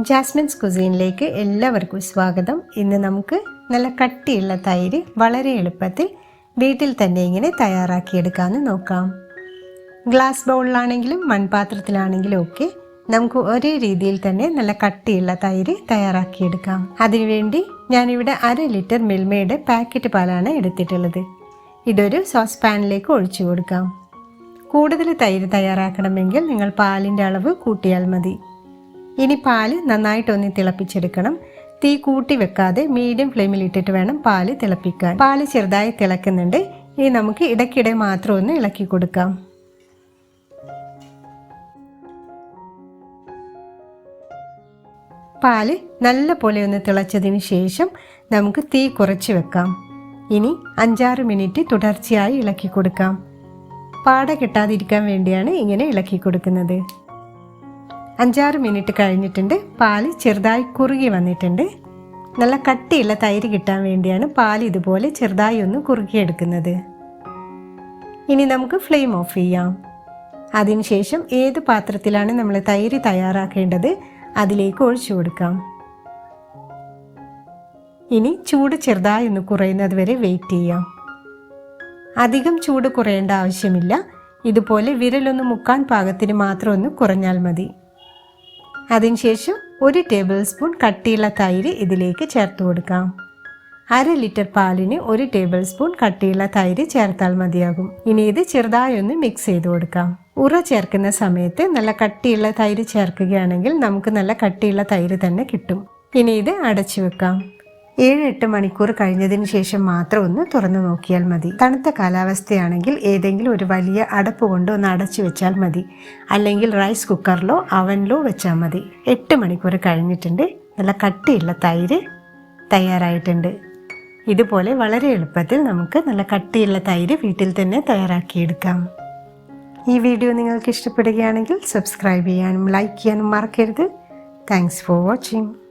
Jasmine's കുസീനിലേക്ക് എല്ലാവർക്കും സ്വാഗതം. ഇന്ന് നമുക്ക് നല്ല കട്ടിയുള്ള തൈര് വളരെ എളുപ്പത്തിൽ വീട്ടിൽ തന്നെ ഇങ്ങനെ തയ്യാറാക്കിയെടുക്കാമെന്ന് നോക്കാം. ഗ്ലാസ് ബൗളിലാണെങ്കിലും മൺപാത്രത്തിലാണെങ്കിലും ഒക്കെ നമുക്ക് ഒരേ രീതിയിൽ തന്നെ നല്ല കട്ടിയുള്ള തൈര് തയ്യാറാക്കിയെടുക്കാം. അതിനുവേണ്ടി ഞാനിവിടെ അര ലിറ്റർ മിൽമയുടെ പാക്കറ്റ് പാലാണ് എടുത്തിട്ടുള്ളത്. ഇതൊരു സോസ് പാനിലേക്ക് ഒഴിച്ചു കൊടുക്കാം. കൂടുതൽ തൈര് തയ്യാറാക്കണമെങ്കിൽ നിങ്ങൾ പാലിന്റെ അളവ് കൂട്ടിയാൽ മതി. ഇനി പാൽ നന്നായിട്ടൊന്ന് തിളപ്പിച്ചെടുക്കണം. തീ കൂട്ടി വെക്കാതെ മീഡിയം ഫ്ലെയിമിൽ ഇട്ടിട്ട് വേണം പാൽ തിളപ്പിക്കാൻ. പാൽ ചെറുതായി തിളക്കുന്നുണ്ട്. ഇനി നമുക്ക് ഇടയ്ക്കിടെ മാത്രം ഒന്ന് ഇളക്കി കൊടുക്കാം. പാൽ നല്ല പോലെ ഒന്ന് തിളച്ചതിന് ശേഷം നമുക്ക് തീ കുറച്ച് വെക്കാം. ഇനി അഞ്ചാറ് മിനിറ്റ് തുടർച്ചയായി ഇളക്കി കൊടുക്കാം. പാട കിട്ടാതിരിക്കാൻ വേണ്ടിയാണ് ഇങ്ങനെ ഇളക്കി കൊടുക്കുന്നത്. അഞ്ചാറ് മിനിറ്റ് കഴിഞ്ഞിട്ടുണ്ട്. പാൽ ചെറുതായി കുറുകി വന്നിട്ടുണ്ട്. നല്ല കട്ടിയുള്ള തൈര് കിട്ടാൻ വേണ്ടിയാണ് പാൽ ഇതുപോലെ ചെറുതായി ഒന്ന് കുറുകിയെടുക്കുന്നത്. ഇനി നമുക്ക് ഫ്ലെയിം ഓഫ് ചെയ്യാം. അതിനുശേഷം ഏത് പാത്രത്തിലാണ് നമ്മൾ തൈര് തയ്യാറാക്കേണ്ടത് അതിലേക്ക് ഒഴിച്ചു കൊടുക്കാം. ഇനി ചൂട് ചെറുതായി ഒന്ന് കുറയുന്നത് വരെ വെയിറ്റ് ചെയ്യാം. അധികം ചൂട് കുറയേണ്ട ആവശ്യമില്ല. ഇതുപോലെ വിരലൊന്ന് മുക്കാൻ പാകത്തിന് മാത്രം ഒന്ന് കുറഞ്ഞാൽ മതി. അതിനുശേഷം ഒരു ടേബിൾ സ്പൂൺ കട്ടിയുള്ള തൈര് ഇതിലേക്ക് ചേർത്ത് കൊടുക്കാം. അര ലിറ്റർ പാലിന് ഒരു ടേബിൾ സ്പൂൺ കട്ടിയുള്ള തൈര് ചേർത്താൽ മതിയാകും. ഇനി ഇത് ചെറുതായി ഒന്ന് മിക്സ് ചെയ്ത് കൊടുക്കാം. ഉറ ചേർക്കുന്ന സമയത്ത് നല്ല കട്ടിയുള്ള തൈര് ചേർക്കുകയാണെങ്കിൽ നമുക്ക് നല്ല കട്ടിയുള്ള തൈര് തന്നെ കിട്ടും. ഇനി ഇത് അടച്ചു വെക്കാം. ഏഴ് എട്ട് മണിക്കൂർ കഴിഞ്ഞതിന് ശേഷം മാത്രം ഒന്ന് തുറന്നു നോക്കിയാൽ മതി. തണുത്ത കാലാവസ്ഥയാണെങ്കിൽ ഏതെങ്കിലും ഒരു വലിയ അടപ്പ് കൊണ്ട് ഒന്ന് അടച്ചു വെച്ചാൽ മതി. അല്ലെങ്കിൽ റൈസ് കുക്കറിലോ അവനിലോ വെച്ചാൽ മതി. എട്ട് മണിക്കൂർ കഴിഞ്ഞിട്ടുണ്ട്. നല്ല കട്ടിയുള്ള തൈര് തയ്യാറായിട്ടുണ്ട്. ഇതുപോലെ വളരെ എളുപ്പത്തിൽ നമുക്ക് നല്ല കട്ടിയുള്ള തൈര് വീട്ടിൽ തന്നെ തയ്യാറാക്കിയെടുക്കാം. ഈ വീഡിയോ നിങ്ങൾക്ക് ഇഷ്ടപ്പെടുകയാണെങ്കിൽ സബ്സ്ക്രൈബ് ചെയ്യാനും ലൈക്ക് ചെയ്യാനും മറക്കരുത്. Thanks for watching.